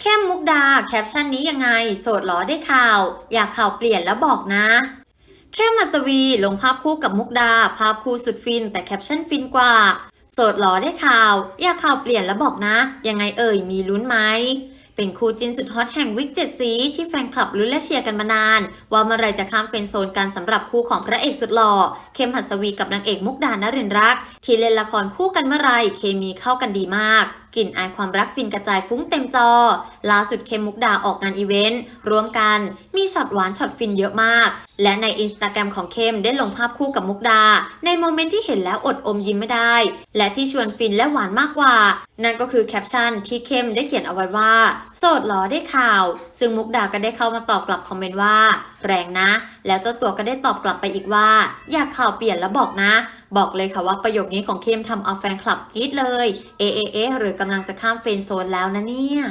เข้มมุกดาแคปชั่นนี้ยังไง โสดหรอได้ข่าว อยากข่าวเปลี่ยนแล้วบอกนะเข้มมัสวีลงภาพคู่กับมุกดา ภาพคู่สุดฟิน แต่แคปชั่นฟินกว่า โสดหรอได้ข่าว อยากข่าวเปลี่ยนแล้วบอกนะ ยังไงเอ่ยมีลุ้นไหมเป็นคู่จินสุดฮอตแห่งวิกเจ็ดสี ที่แฟนคลับลุ้นและเชียร์กันมานาน ว่าเมื่อไรจะข้ามเฟนโซนกันสำหรับคู่ของพระเอกสุดหล่อเข้มหัสวีกับนางเอกมุกดานรินรัก ที่เล่นละครคู่กันเมื่อไรเคมีเข้ากันดีมาก กลิ่นอายความรักฟินกระจายฟุ้งเต็มจอ ล่าสุดเคมุกดาออกงานอีเวนต์ร่วมกันมีช็อตหวานช็อตฟินเยอะมาก และในอินสตาแกรมของเคมได้ลงภาพคู่กับมุกดา ในโมเมนต์ที่เห็นแล้วอดอมยิ้มไม่ได้ และที่ชวนฟินและหวานมากกว่า นั่นก็คือแคปชั่นที่เคมได้เขียนเอาไว้ว่า โสดหรอได้ข่าว ซึ่งมุกดาก็ได้เข้ามาตอบกลับคอมเมนต์ว่า แรงนะ แล้วเจ้าตัวก็ได้ตอบกลับไปอีกว่า อยากข่าวเปลี่ยนแล้วบอกนะ บอกเลยค่ะว่าประโยคนี้ของเคมทำเอาแฟนคลับกรี๊ดเลย เอเอเอหรือกำลังจะข้ามเฟรนด์โซนแล้วนะเนี่ย